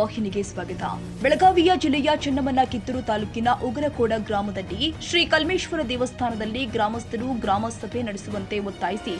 ವಾಹಿನಿಗೆ ಸ್ವಾಗತ. ಬೆಳಗಾವಿಯ ಜಿಲ್ಲೆಯ ಚೆನ್ನಮನ್ನ ಕಿತ್ತೂರು ತಾಲೂಕಿನ ಉಗರಕೋಡ ಗ್ರಾಮದಲ್ಲಿ ಶ್ರೀ ಕಲ್ಮೇಶ್ವರ ದೇವಸ್ಥಾನದಲ್ಲಿ ಗ್ರಾಮಸ್ಥರು ಗ್ರಾಮ ಸಭೆ ನಡೆಸುವಂತೆ ಒತ್ತಾಯಿಸಿ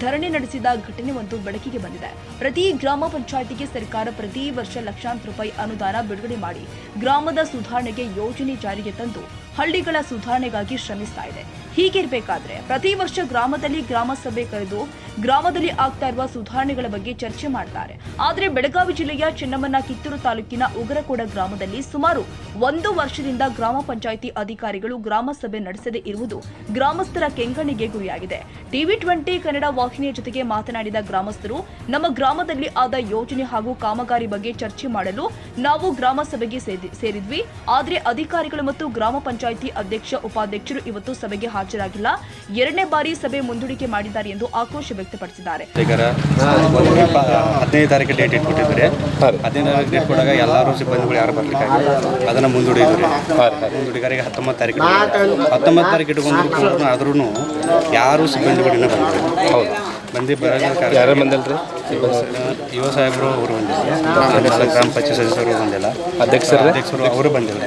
ಧರಣಿ ನಡೆಸಿದ ಘಟನೆ ಒಂದು ಬೆಳಕಿಗೆ ಬಂದಿದೆ. ಪ್ರತಿ ಗ್ರಾಮ ಪಂಚಾಯಿತಿಗೆ ಸರ್ಕಾರ ಪ್ರತಿ ವರ್ಷ ಲಕ್ಷಾಂತರ ರೂಪಾಯಿ ಅನುದಾನ ಬಿಡುಗಡೆ ಮಾಡಿ ಗ್ರಾಮದ ಸುಧಾರಣೆಗೆ ಯೋಜನೆ ಜಾರಿಗೆ ತಂದು ಹಳ್ಳಿಗಳ ಸುಧಾರಣೆಗಾಗಿ ಶ್ರಮಿಸ್ತಾ ಇದೆ. ಹೀಗಿರಬೇಕಾದ್ರೆ ಪ್ರತಿ ವರ್ಷ ಗ್ರಾಮದಲ್ಲಿ ಗ್ರಾಮ ಸಭೆ ಕರೆದು ಗ್ರಾಮದಲ್ಲಿ ಆಗ್ತಾ ಇರುವ ಸುಧಾರಣೆಗಳ ಬಗ್ಗೆ ಚರ್ಚೆ ಮಾಡ್ತಾರೆ. ಆದರೆ ಬೆಳಗಾವಿ ಜಿಲ್ಲೆಯ ಚೆನ್ನಮ್ಮನ ಕಿತ್ತೂರು ತಾಲೂಕಿನ ಉಗರಕೋಡ ಗ್ರಾಮದಲ್ಲಿ ಸುಮಾರು ಒಂದು ವರ್ಷದಿಂದ ಗ್ರಾಮ ಪಂಚಾಯಿತಿ ಅಧಿಕಾರಿಗಳು ಗ್ರಾಮ ಸಭೆ ನಡೆಸದೇ ಇರುವುದು ಗ್ರಾಮಸ್ಥರ ಕೆಂಗಣ್ಣಿಗೆ ಗುರಿಯಾಗಿದೆ. ಟಿವಿ ಟ್ವೆಂಟಿ ಕನ್ನಡ ವಾಹಿನಿಯ ಜೊತೆಗೆ ಮಾತನಾಡಿದ ಗ್ರಾಮಸ್ಥರು, ನಮ್ಮ ಗ್ರಾಮದಲ್ಲಿ ಆದ ಯೋಜನೆ ಹಾಗೂ ಕಾಮಗಾರಿ ಬಗ್ಗೆ ಚರ್ಚೆ ಮಾಡಲು ನಾವು ಗ್ರಾಮ ಸಭೆಗೆ ಸೇರಿ- ಸೇರಿದ್ವಿ. ಆದರೆ ಅಧಿಕಾರಿಗಳು ಮತ್ತು ಗ್ರಾಮ ಪಂಚಾಯಿತಿ ಅಧ್ಯಕ್ಷ, ಉಪಾಧ್ಯಕ್ಷರು ಇವತ್ತು ಸಭೆಗೆ ಹಾಜರಾಗಿಲ್ಲ. ಎರಡನೇ ಬಾರಿ ಸಭೆ ಮುಂದೂಡಿಕೆ ಮಾಡಿದ್ದಾರೆ ಎಂದು ಆಕ್ರೋಶ ವ್ಯಕ್ತಪಡಿಸಿದ್ದಾರೆ. ಹದಿನೈದು ತಾರೀಕು ಡೇಟ್ ಇಟ್ಬಿಟ್ಟಿದ್ರೆ ಹದಿನೈದು ತಾರೀಕು ಡೇಟ್ ಕೊಡಾಗ ಎಲ್ಲರೂ ಸಿಬ್ಬಂದಿಗಳು ಯಾರು ಬರ್ಲಿಕ್ಕೆ ಅದನ್ನು ಮುಂದೂಡಿದ್ರು ಮುಂದೂಡಿಗಾರಿಗೆ ಹತ್ತೊಂಬತ್ತು ತಾರೀಕು. ಹತ್ತೊಂಬತ್ತು ತಾರೀಕು ಇಟ್ಕೊಂಡು ಆದ್ರೂ ಯಾರು ಸಿಬ್ಬಂದಿಗಳನ್ನ ಬಂದಿಲ್ಲ. ಹೌದು ಬಂದಿ ಬರೋದು ಯಾರು ಬಂದಲ್ರಿ? ಯುವ ಸಾಹೇಬರು ಅವರು ಬಂದಿಲ್ಲ. ಗ್ರಾಮ ಪಂಚಾಯತ್ ಸದಸ್ಯರು ಬಂದಿಲ್ಲ. ಅಧ್ಯಕ್ಷರು? ಅಧ್ಯಕ್ಷರು ಅವರು ಬಂದಿಲ್ಲ.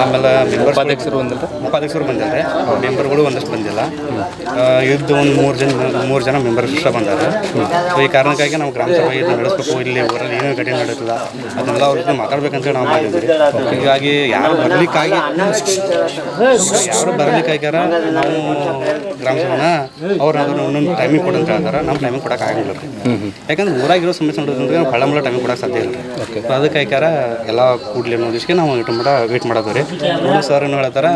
ಆಮೇಲೆ ಮೆಂಬರ್ ಉಪಾಧ್ಯಕ್ಷರು ಬಂದಿಲ್ಲ? ಉಪಾಧ್ಯಕ್ಷರು ಬಂದಿದ್ದಾರೆ ಮೆಂಬರ್ಗಳು ಒಂದಷ್ಟು ಬಂದಿಲ್ಲ. ಇದ್ದು ಒಂದು ಮೂರು ಜನ ಮೂರು ಜನ ಮೆಂಬರ್ಸ್ ಅಷ್ಟೇ ಬಂದಾರೆ. ಸೊ ಈ ಕಾರಣಕ್ಕಾಗಿ ನಾವು ಗ್ರಾಮ ಸಭೆ ಇದನ್ನ ನಡೆಸ್ಬೇಕು. ಇಲ್ಲಿ ಊರಲ್ಲಿ ಏನೋ ಘಟನೆ ನಡೀತದ ಅದನ್ನೆಲ್ಲ ಅವ್ರ ಜೊತೆ ಮಾತಾಡ್ಬೇಕಂತ ನಾವು ಮಾಡಿದ್ವಿ ಹೀಗಾಗಿ ಯಾರು ಬರ್ಲಿಕ್ಕಾಗಿ ಯಾರು ಬರ್ಲಿಕ್ಕಾಗ್ಯಾರ ನಾವು ಗ್ರಾಮ ಸಭೆನ ಅವ್ರು ಅದನ್ನ ಒಂದೊಂದು ಟೈಮಿಂಗ್ ಕೊಡಂತ ಹೇಳ್ತಾರೆ ನಮ್ಮ ಟೈಮಿಂಗ್ ಕೊಡೋಕ್ಕಾಗಲ್ಲ ರೀ ಯಾಕಂದ್ರೆ ಊರಾಗಿರೋ ಸಮಸ್ಯೆ ನೋಡೋದಂದ್ರೆ ಭಾಳ ಮುಳ ಟೈಮ್ ಕೊಡೋಕೆ ಕೊಡಕ್ಕೆ ಸಾಧ್ಯ ಇಲ್ಲ. ಓಕೆ ಸೊ ಅದಕ್ಕೆ ಐಕಾರ ಎಲ್ಲ ಕೂಡಲಿ ಅನ್ನೋ ದಿವಸಕ್ಕೆ ನಾವು ಇಟ್ಟು ಮಾಡ ವೇಟ್ ಮಾಡೋದು ರೀ. ನೋಡಿ ಸರ್ ಏನು ಹೇಳ್ತಾರೆ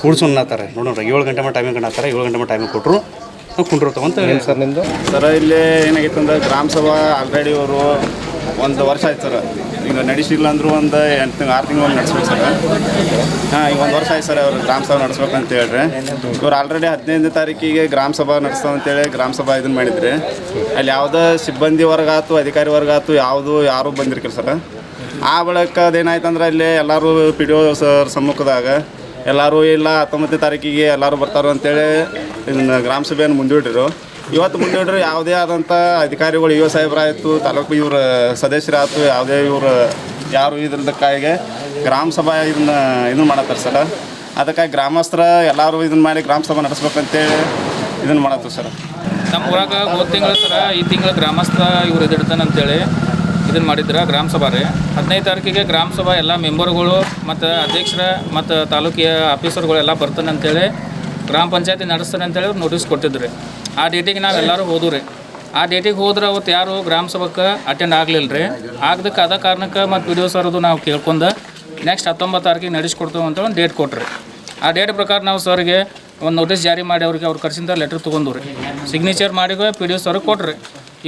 ಕೂಡ್ಸೋನ್ ಅನ್ನತ್ತಾರೆ ನೋಡೋಣ ಏಳು ಗಂಟೆ ಮಟ್ಟ ಟೈಮಿಂಗ್ ಅನ್ನತ್ತಾರೆ ಏಳು ಗಂಟೆ ಮಟ್ಟ ಟೈಮಿಂಗ್ ಕೊಟ್ಟರು ನಾವು ಹೇಳಿ ಸರ್ ನಿಮ್ಮದು ಸರ್ ಇಲ್ಲಿ ಏನಾಗಿತ್ತು ಅಂದ್ರೆ ಗ್ರಾಮ ಸಭಾ ಆಲ್ರೆಡಿ ಅವರು ಒಂದು ವರ್ಷ ಆಯ್ತು ಸರ್. ಈಗ ನಡೆಸಿಲ್ಲ ಅಂದ್ರು ಒಂದು ಎಂಟು ತಿಂಗ್, ಆರು ತಿಂಗಳು ನಡೆಸ್ಬೇಕು ಸರ್. ಹಾಂ, ಈಗ ಒಂದು ವರ್ಷ ಆಯ್ತು ಸರ್ ಅವ್ರು ಗ್ರಾಮ ಸಭಾ ನಡೆಸ್ಬೇಕು ಅಂತ ಹೇಳ್ರಿ. ಇವ್ರು ಆಲ್ರೆಡಿ ಹದಿನೈದನೇ ತಾರೀಕಿಗೆ ಗ್ರಾಮ ಸಭಾ ನಡೆಸ್ತಾವ ಅಂತೇಳಿ ಗ್ರಾಮ ಸಭಾ ಇದನ್ನು ಮಾಡಿದ್ರಿ. ಅಲ್ಲಿ ಯಾವುದೇ ಸಿಬ್ಬಂದಿ ವರ್ಗ ಆಯ್ತು, ಅಧಿಕಾರಿ ವರ್ಗ ಆಯ್ತು, ಯಾವುದು, ಯಾರೂ ಬಂದಿರ್ಕಿಲ್ಲ ಸರ್. ಆ ಬಳಿಕ ಅದೇನಾಯ್ತು ಅಂದ್ರೆ ಅಲ್ಲಿ ಎಲ್ಲರೂ ಪಿ ಡಿ ಒ ಸರ್ ಸಮ್ಮುಖದಾಗ ಎಲ್ಲರೂ ಇಲ್ಲ ಹತ್ತೊಂಬತ್ತನೇ ತಾರೀಕಿಗೆ ಎಲ್ಲರೂ ಬರ್ತಾರೋ ಅಂತೇಳಿ ಗ್ರಾಮ ಸಭೆಯನ್ನು ಮುಂದೂಡಿರು. ಇವತ್ತು ಮುಂದೆ ನೋಡ್ರಿ ಯಾವುದೇ ಆದಂಥ ಅಧಿಕಾರಿಗಳು ಯುವ ಸಾಹೇಬರಾಯಿತು ತಾಲೂಕು ಇವ್ರ ಸದಸ್ಯರಾಯ್ತು, ಯಾವುದೇ ಇವರು ಯಾರು ಇದ್ರದಕ್ಕಾಗಿ ಗ್ರಾಮ ಸಭಾ ಇದನ್ನ ಇದನ್ನು ಮಾಡತ್ತಾರ ಸರ್. ಅದಕ್ಕಾಗಿ ಗ್ರಾಮಸ್ಥರ ಎಲ್ಲರೂ ಇದನ್ನ ಮಾಡಿ ಗ್ರಾಮ ಸಭಾ ನಡೆಸ್ಬೇಕಂತೇಳಿ ಇದನ್ನು ಮಾಡತ್ತಾರೆ ಸರ್. ನಮ್ಮ ಊರಾಗ ಮೂರು ತಿಂಗಳು ಸರ ಈ ತಿಂಗಳ ಗ್ರಾಮಸ್ಥ ಇವ್ರು ಎದಿಡ್ತಾನೆ ಅಂತೇಳಿ ಇದನ್ನು ಮಾಡಿದ್ರ ಗ್ರಾಮ ಸಭಾ ರೀ. ಹದಿನೈದು ತಾರೀಕಿಗೆ ಗ್ರಾಮ ಸಭಾ ಎಲ್ಲ ಮೆಂಬರ್ಗಳು ಮತ್ತು ಅಧ್ಯಕ್ಷರ ಮತ್ತು ತಾಲೂಕಿಯ ಆಫೀಸರ್ಗಳೆಲ್ಲ ಬರ್ತಾನೆ ಅಂತೇಳಿ ಗ್ರಾಮ ಪಂಚಾಯತಿ ನಡೆಸ್ತಾನೆ ಅಂತೇಳಿ ನೋಟಿಸ್ ಕೊಟ್ಟಿದ್ರಿ. ಆ ಡೇಟಿಗೆ ನಾವು ಎಲ್ಲರೂ ಹೋದ್ವು ರೀ. ಆ ಡೇಟಿಗೆ ಹೋದ್ರೆ ಅವತ್ತು ಯಾರು ಗ್ರಾಮ ಸಭಕ್ಕೆ ಅಟೆಂಡ್ ಆಗಲಿಲ್ಲ ರೀ. ಆಗದಕ್ಕೆ ಅದ ಕಾರಣಕ್ಕೆ ಮತ್ತು ವಿಡಿಯೋ ಸರ್ದು ನಾವು ಕೇಳ್ಕೊಂಡು ನೆಕ್ಸ್ಟ್ ಹತ್ತೊಂಬತ್ತು ತಾರೀಕಿಗೆ ನಡೆಸ್ಕೊಡ್ತೇವೆ ಅಂತ ಒಂದು ಡೇಟ್ ಕೊಟ್ರಿ. ಆ ಡೇಟ್ ಪ್ರಕಾರ ನಾವು ಸರ್ಗೆ ಒಂದು ನೋಟಿಸ್ ಜಾರಿ ಮಾಡಿ ಅವ್ರಿಗೆ ಅವ್ರು ಕರ್ಸಿಂದ ಲೆಟ್ರ್ ತೊಗೊಂಡು ರೀ. ಸಿಗ್ನೇಚರ್ ಮಾಡಿ ಪಿ ಡಿ ಒ ಸರ್ಗೆ ಕೊಟ್ರಿ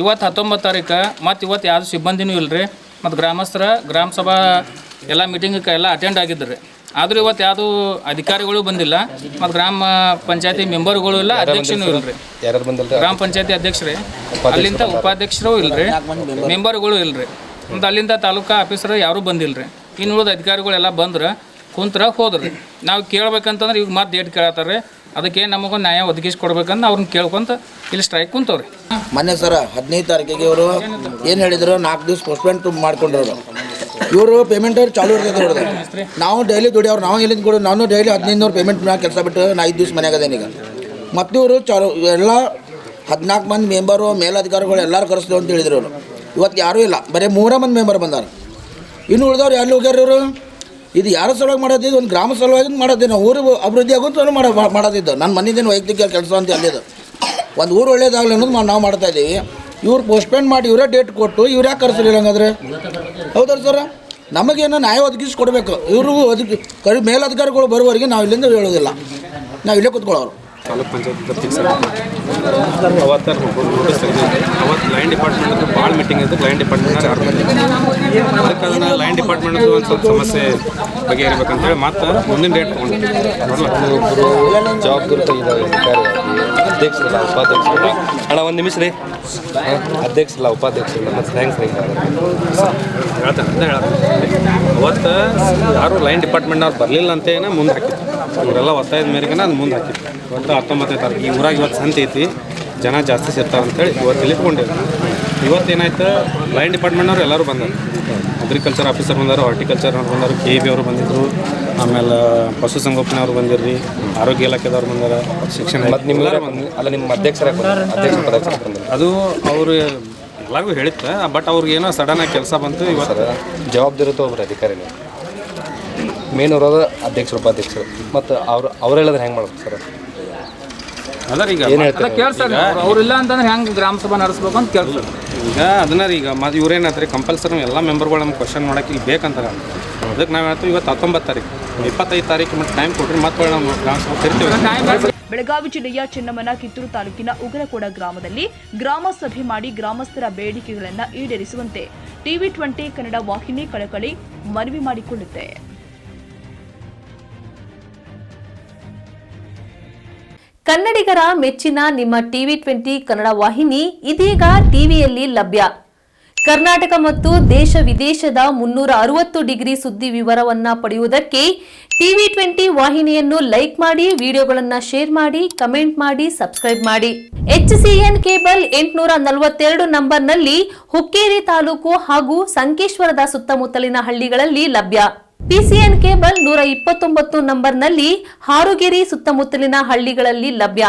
ಇವತ್ತು ಹತ್ತೊಂಬತ್ತು ತಾರೀಕು, ಮತ್ತು ಇವತ್ತು ಯಾವುದು ಸಿಬ್ಬಂದಿನೂ ಇಲ್ಲ ರೀ ಮತ್ತು ಗ್ರಾಮಸ್ಥರ, ಗ್ರಾಮ ಸಭಾ ಎಲ್ಲ ಮೀಟಿಂಗಕ್ಕೆ ಎಲ್ಲ ಅಟೆಂಡ್ ಆಗಿದ್ದರು ಆದರೂ ಇವತ್ತು ಯಾವುದು ಅಧಿಕಾರಿಗಳು ಬಂದಿಲ್ಲ. ಮತ್ತು ಗ್ರಾಮ ಪಂಚಾಯತಿ ಮೆಂಬರ್ಗಳು ಇಲ್ಲ ಅಧ್ಯಕ್ಷನೂ ಇಲ್ಲ ರೀ ಯಾರು ಗ್ರಾಮ ಪಂಚಾಯತಿ ಅಧ್ಯಕ್ಷರೇ. ಅಲ್ಲಿಂದ ಉಪಾಧ್ಯಕ್ಷರು ಇಲ್ರಿ. ಮೆಂಬರ್ಗಳು ಇಲ್ರಿ. ಮತ್ತು ಅಲ್ಲಿಂದ ತಾಲೂಕಾ ಆಫೀಸರ್ ಯಾರೂ ಬಂದಿಲ್ಲ ರೀ ಇನ್ನು ಉಳಿದ ಅಧಿಕಾರಿಗಳೆಲ್ಲ ಬಂದ್ರೆ ಕುಂತ್ರ ಹೋದ್ರಿ. ನಾವು ಕೇಳ್ಬೇಕಂತಂದ್ರೆ ಈಗ ಮತ್ತೆ ಡೇಟ್ ಕೇಳತ್ತಾರೆ ಅದಕ್ಕೆ ನಮಗೂ ನ್ಯಾಯ ಒದಗಿಸಿ ಕೊಡ್ಬೇಕಂತ ಅವ್ರನ್ನ ಕೇಳ್ಕೊಂತ ಇಲ್ಲಿ ಸ್ಟ್ರೈಕ್ ಕುಂತವ್ರಿ. ಮೊನ್ನೆ ಸರ ಹದಿನೈದು ತಾರೀಕಿಗೆ ಅವರು ಏನು ಹೇಳಿದ್ರು? ನಾಲ್ಕು ದಿವಸ ಪೋಸ್ಟ್ಪೆಂಟ್ ಮಾಡ್ಕೊಂಡ್ರು ಇವರು ಪೇಮೆಂಟ್ ಚಾಲು ಇರ್ತದೆ ನೋಡಿದ್ರೆ ನಾವು ಡೈಲಿ ದುಡಿಯೋರು ನಾವು ಎಲ್ಲಿಂದ ಕೊಡು, ನಾನು ಡೈಲಿ ಹದಿನೈದು ಪೇಮೆಂಟ್ ಮ್ಯಾಗ ಕೆಲಸ ಬಿಟ್ಟು ನಾ ಐದು ದಿವಸ ಮನೆಯಾಗ ಅದೇನೀಗ ಈಗ. ಮತ್ತು ಇವರು ಚಾಲು, ಎಲ್ಲ ಹದಿನಾಲ್ಕು ಮಂದಿ ಮೆಂಬರು ಮೇಲಧಿಕಾರಿಗಳು ಎಲ್ಲರೂ ಕರೆಸ್ತೇವೆ ಅಂತ ಹೇಳಿದ್ರು ಅವರು ಇವತ್ತು ಯಾರೂ ಇಲ್ಲ, ಬರೀ ಮೂರೇ ಮಂದಿ ಮೆಂಬರ್ ಬಂದಾರ. ಇನ್ನು ಉಳಿದವ್ರು ಎಲ್ಲಿ ಹೋಗ್ಯಾರ ಇವರು? ಇದು ಯಾರ ಸಲುವಾಗಿ ಮಾಡೋದಿದ್ದು ಒಂದು ಗ್ರಾಮ ಸಲುವಾಗಿ ಮಾಡೋದು ನಾವು ಊರು ಅಭಿವೃದ್ಧಿ ಆಗುತ್ತೆ ಮಾಡೋ ಮಾಡೋದಿದ್ದು ನನ್ನ ಮನೆದೇನು ವೈಯಕ್ತಿಕ ಕೆಲಸ ಅಂತ ಅಲ್ಲಿದ್ದು ಒಂದು ಊರು ಒಳ್ಳೇದಾಗಲಿ ಅನ್ನೋದು ನಾವು ಮಾಡ್ತಾ ಇದ್ದೀವಿ ಇವ್ರು ಪೋಸ್ಟ್ಪೋನ್ ಮಾಡಿ ಇವರೇ ಡೇಟ್ ಕೊಟ್ಟು ಇವ್ರು ಯಾಕೆ ಕರೆಸಲಿಲ್ಲ ಹಂಗಾದ್ರೆ? ಹೌದಲ್ಲ ಸರ್ ನಮಗೇನೋ ನ್ಯಾಯ ಒದಗಿಸಿ ಕೊಡಬೇಕು. ಇವರು ಒದಗಿ ಕಡಿ ಮೇಲಧಿಕಾರಿಗಳು ಬರುವವರೆಗೆ ನಾವು ಇಲ್ಲಿಂದ ಹೇಳೋದಿಲ್ಲ. ನಾವು ಇಲ್ಲೇ ಕೂತ್ಕೊಳ್ಳೋರು. ತಾಲೂಕ್ ಪಂಚಾಯತ್ ಅವತ್ತು ನೋಟಿಸ್ ತೆಗೆದಿದ್ದೆ. ಅವತ್ತು ಲೈನ್ ಡಿಪಾರ್ಟ್ಮೆಂಟ್ ಭಾಳ ಮೀಟಿಂಗ್ ಇದ್ದು ಲೈನ್ ಡಿಪಾರ್ಟ್ಮೆಂಟ್ ಯಾರು ಅದಕ್ಕೆ ಅದನ್ನ ಲೈನ್ ಡಿಪಾರ್ಟ್ಮೆಂಟ್ ಒಂದು ಸ್ವಲ್ಪ ಸಮಸ್ಯೆ ಬಗೆಹರಿಬೇಕಂತೇಳಿ ಮತ್ತೆ ಮುಂದಿನ ಡೇಟ್ ತೊಗೊಂಡು. ಒಬ್ಬರು ಜವಾಬ್ದಾರಿ ಅಧ್ಯಕ್ಷರಲ್ಲ, ಉಪಾಧ್ಯಕ್ಷರಲ್ಲ. ಅಣ್ಣ, ಒಂದು ನಿಮಿಷ ರೀ. ಅಧ್ಯಕ್ಷರಲ್ಲ, ಉಪಾಧ್ಯಕ್ಷರಲ್ಲ, ಮತ್ತು ಥ್ಯಾಂಕ್ಸ್ ರೀ ಹೇಳ್ತಾನೆ ಅವತ್ತು ಯಾರು ಲೈನ್ ಡಿಪಾರ್ಟ್ಮೆಂಟ್ನವ್ರು ಬರಲಿಲ್ಲ ಅಂತೇನೆ ಮುಂದೆ ಹಾಕಿತ್ತು ಇವರೆಲ್ಲ ಒತ್ತಾಯದ ಮೇರೆಗೆ ಅದು ಮುಂದೆ ಹಾಕಿತ್ತು ಒಟ್ಟು ಹತ್ತೊಂಬತ್ತನೇ ತಾರೀಕು, ಈ ಊರಾಗ ಇವತ್ತು ಸಂತೆ ಐತಿ, ಜನ ಜಾಸ್ತಿ ಸೇರ್ತಾವೆ ಅಂತೇಳಿ ಇವತ್ತು ಇಟ್ಕೊಂಡಿದ್ರು ಇವತ್ತು ಏನಾಯ್ತು, ಲೈನ್ ಡಿಪಾರ್ಟ್ಮೆಂಟ್ನವ್ರು ಎಲ್ಲರೂ ಬಂದರು. ಅಗ್ರಿಕಲ್ಚರ್ ಆಫೀಸರ್ ಬಂದರು ಹಾರ್ಟಿಕಲ್ಚರ್ನವ್ರು ಬಂದರು, ಕೆ ಬಿ ಅವರು ಬಂದಿದ್ರು. ಆಮೇಲೆ ಪಶುಸಂಗೋಪನೆ ಅವ್ರು ಬಂದಿರ್ರಿ ಆರೋಗ್ಯ ಇಲಾಖೆದವ್ರು ಬಂದಾರ ಶಿಕ್ಷಣ ಮತ್ತು ನಿಮ್ಮ ಅಲ್ಲ ನಿಮ್ಮ ಅಧ್ಯಕ್ಷರ ಅಧ್ಯಕ್ಷ ಬಂದ್ರು ಅದು ಅವರು ಎಲ್ಲರಿಗೂ ಹೇಳುತ್ತೆ ಬಟ್ ಅವ್ರಿಗೆ ಏನೋ ಸಡನ್ ಆಗಿ ಕೆಲಸ ಬಂತು ಇವತ್ತು ಜವಾಬ್ದಾರಿ ಒಬ್ಬರು ಅಧಿಕಾರಿನೇ ಮೇನ್ ಇರೋದು ಅಧ್ಯಕ್ಷರು ಉಪಾಧ್ಯಕ್ಷರು. ಮತ್ತು ಅವ್ರು ಅವ್ರು ಹೇಳಿದ್ರೆ ಹೆಂಗೆ ಮಾಡ್ಬೇಕು ಸರ್? ಅಲ್ಲ ಈಗ ಏನು ಹೇಳ್ತಾರೆ ಕೇಳ್ತಾರೆ ಅವ್ರಿಲ್ಲ ಅಂತಂದ್ರೆ ಹೆಂಗೆ ಗ್ರಾಮ ಸಭಾ ನಡೆಸ್ಬೇಕು ಅಂತ ಕೇಳ್ತಾರೆ ಈಗ ಅದನ್ನ ರೀ, ಈಗ ಮತ್ತು ಇವ್ರೇನಾತ್ರಿ ಕಂಪಲ್ಸರಿ ಎಲ್ಲ ಮೆಂಬರ್ಗಳು ನಮ್ಗೆ ಕ್ವಶನ್ ಮಾಡಕ್ಕೆ ಇಲ್ಲಿ ಬೇಕಂತಾರೆ. ಅದಕ್ಕೆ ನಾವು ಹೇಳ್ತೀವಿ ಇವತ್ತು ಹತ್ತೊಂಬತ್ತು ತಾರೀಕು. ಇಪ್ಪತ್ತೈದು ತಾರೀಕು ಮತ್ತೆ ಟೈಮ್ ಕೊಟ್ರಿ ಮತ್ತೆ ನಾವು ಬೆಳಗಾವಿ ಜಿಲ್ಲೆಯ ಚೆನ್ನಮ್ಮನ ಕಿತ್ತೂರು ತಾಲೂಕಿನ ಉಗರಕೋಡ ಗ್ರಾಮದಲ್ಲಿ ಗ್ರಾಮ ಸಭೆ ಮಾಡಿ ಗ್ರಾಮಸ್ಥರ ಬೇಡಿಕೆಗಳನ್ನು ಈಡೇರಿಸುವಂತೆ ಟಿವಿ ಟ್ವೆಂಟಿ ಕನ್ನಡ ವಾಹಿನಿ ಕಳಕಳಿ ಮನವಿ ಮಾಡಿಕೊಳ್ಳುತ್ತೆ ಕನ್ನಡಿಗರ ಮೆಚ್ಚಿನ ನಿಮ್ಮ ಟಿವಿ ಟ್ವೆಂಟಿ ಕನ್ನಡ ವಾಹಿನಿ ಇದೀಗ ಟಿವಿಯಲ್ಲಿ ಲಭ್ಯ. ಕರ್ನಾಟಕ ಮತ್ತು ದೇಶ ವಿದೇಶದ ಮುನ್ನೂರ ಅರವತ್ತು ಡಿಗ್ರಿ ಸುದ್ದಿ ವಿವರವನ್ನ ಪಡೆಯುವುದಕ್ಕೆ ಟಿವಿ ಟ್ವೆಂಟಿ ವಾಹಿನಿಯನ್ನು ಲೈಕ್ ಮಾಡಿ, ವಿಡಿಯೋಗಳನ್ನು ಶೇರ್ ಮಾಡಿ, ಕಮೆಂಟ್ ಮಾಡಿ, ಸಬ್ಸ್ಕ್ರೈಬ್ ಮಾಡಿ. ಎಚ್ಸಿಎನ್ ಕೇಬಲ್ ಎಂಟುನೂರ ನಲವತ್ತೆರಡು ನಂಬರ್ನಲ್ಲಿ ಹುಕ್ಕೇರಿ ತಾಲೂಕು ಹಾಗೂ ಸಂಕೇಶ್ವರದ ಸುತ್ತಮುತ್ತಲಿನ ಹಳ್ಳಿಗಳಲ್ಲಿ ಲಭ್ಯ. ಪಿಸಿಎನ್ ಕೇಬಲ್ ನೂರ ಇಪ್ಪತ್ತೊಂಬತ್ತು ನಂಬರ್ನಲ್ಲಿ ಹಾರುಗೆರೆ ಸುತ್ತಮುತ್ತಲಿನ ಹಳ್ಳಿಗಳಲ್ಲಿ ಲಭ್ಯ.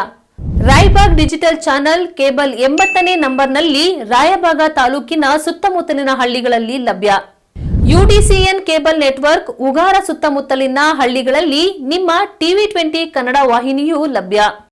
ರಾಯಬಾಗ್ ಡಿಜಿಟಲ್ ಚಾನೆಲ್ ಕೇಬಲ್ ಎಂಬತ್ತನೇ ನಂಬರ್ನಲ್ಲಿ ರಾಯಬಾಗ ತಾಲೂಕಿನ ಸುತ್ತಮುತ್ತಲಿನ ಹಳ್ಳಿಗಳಲ್ಲಿ ಲಭ್ಯ. ಯುಡಿಸಿಎನ್ ಕೇಬಲ್ ನೆಟ್ವರ್ಕ್ ಉಗಾರ ಸುತ್ತಮುತ್ತಲಿನ ಹಳ್ಳಿಗಳಲ್ಲಿ ನಿಮ್ಮ ಟಿವಿ ಟ್ವೆಂಟಿ ಕನ್ನಡ ವಾಹಿನಿಯೂ ಲಭ್ಯ.